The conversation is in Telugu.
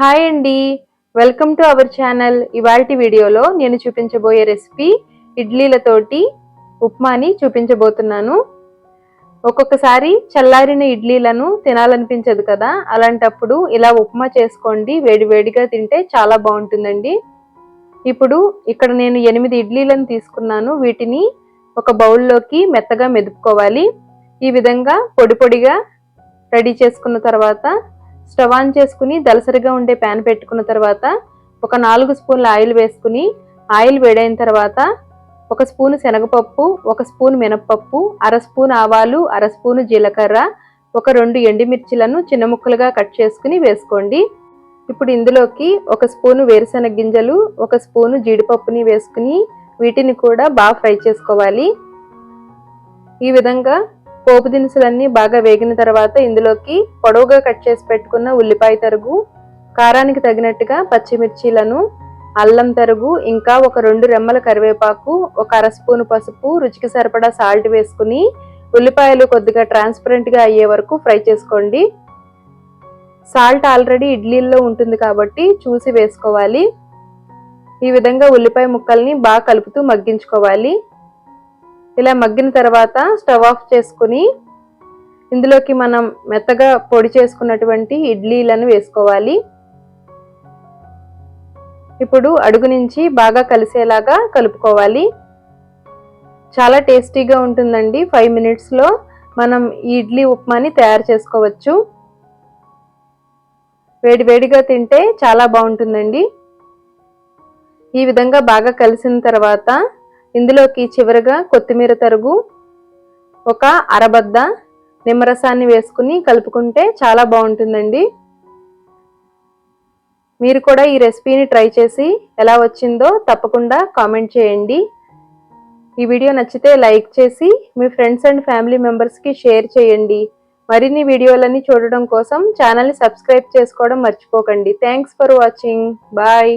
హాయ్ అండి. Welcome to our channel. ఇవాల్టి వీడియోలో నేను చూపించబోయే రెసిపీ ఇడ్లీలతోటి ఉప్మాని చూపించబోతున్నాను. ఒక్కొక్కసారి చల్లారిన ఇడ్లీలను తినాలనిపించదు కదా? అలాంటప్పుడు ఇలా ఉప్మా చేసుకోండి. వేడివేడిగా తింటే చాలా బాగుంటుందండి. ఇప్పుడు ఇక్కడ నేను ఎనిమిది ఇడ్లీలను తీసుకున్నాను. వీటిని ఒక బౌల్లోకి మెత్తగా మెదుపుకోవాలి. ఈ విధంగా పొడి పొడిగా రెడీ చేసుకున్న తర్వాత స్టవ్ ఆన్ చేసుకుని దలసరిగా ఉండే ప్యాన్ పెట్టుకున్న తర్వాత ఒక నాలుగు స్పూన్ల ఆయిల్ వేసుకుని ఆయిల్ వేడైన తర్వాత ఒక స్పూన్ శనగపప్పు ఒక స్పూన్ మినప్పప్పు అర స్పూన్ ఆవాలు అర స్పూన్ జీలకర్ర ఒక రెండు ఎండిమిర్చిలను చిన్న ముక్కలుగా కట్ చేసుకుని వేసుకోండి. ఇప్పుడు ఇందులోకి ఒక స్పూను వేరుశనగ గింజలు ఒక స్పూను జీడిపప్పుని వేసుకుని వీటిని కూడా బాగా ఫ్రై చేసుకోవాలి. ఈ విధంగా పోపు దినుసులన్నీ బాగా వేగిన తర్వాత ఇందులోకి పొడవుగా కట్ చేసి పెట్టుకున్న ఉల్లిపాయ తరుగు కారానికి తగినట్టుగా పచ్చిమిర్చీలను అల్లం తరుగు ఇంకా ఒక రెండు రెమ్మల కరివేపాకు ఒక అరస్పూను పసుపు రుచికి సరిపడా సాల్ట్ వేసుకుని ఉల్లిపాయలు కొద్దిగా ట్రాన్స్పరెంట్గా అయ్యే వరకు ఫ్రై చేసుకోండి. సాల్ట్ ఆల్రెడీ ఇడ్లీల్లో ఉంటుంది కాబట్టి చూసి వేసుకోవాలి. ఈ విధంగా ఉల్లిపాయ ముక్కల్ని బాగా కలుపుతూ మగ్గించుకోవాలి. ఇలా మగ్గిన తర్వాత స్టవ్ ఆఫ్ చేసుకుని ఇందులోకి మనం మెత్తగా పొడి చేసుకున్నటువంటి ఇడ్లీలను వేసుకోవాలి. ఇప్పుడు అడుగు నుంచి బాగా కలిసేలాగా కలుపుకోవాలి. చాలా టేస్టీగా ఉంటుందండి. ఫైవ్ మినిట్స్లో మనం ఈ ఇడ్లీ ఉప్మాని తయారు చేసుకోవచ్చు. వేడి వేడిగా తింటే చాలా బాగుంటుందండి. ఈ విధంగా బాగా కలిసిన తర్వాత ఇందులోకి చివరగా కొత్తిమీర తరుగు ఒక అరబద్ద నిమ్మరసాన్ని వేసుకుని కలుపుకుంటే చాలా బాగుంటుందండి. మీరు కూడా ఈ రెసిపీని ట్రై చేసి ఎలా వచ్చిందో తప్పకుండా కామెంట్ చేయండి. ఈ వీడియో నచ్చితే లైక్ చేసి మీ ఫ్రెండ్స్ అండ్ ఫ్యామిలీ మెంబర్స్కి షేర్ చేయండి. మరిన్ని వీడియోలన్నీ చూడడం కోసం ఛానల్ని సబ్స్క్రైబ్ చేసుకోవడం మర్చిపోకండి. Thanks for watching. బాయ్.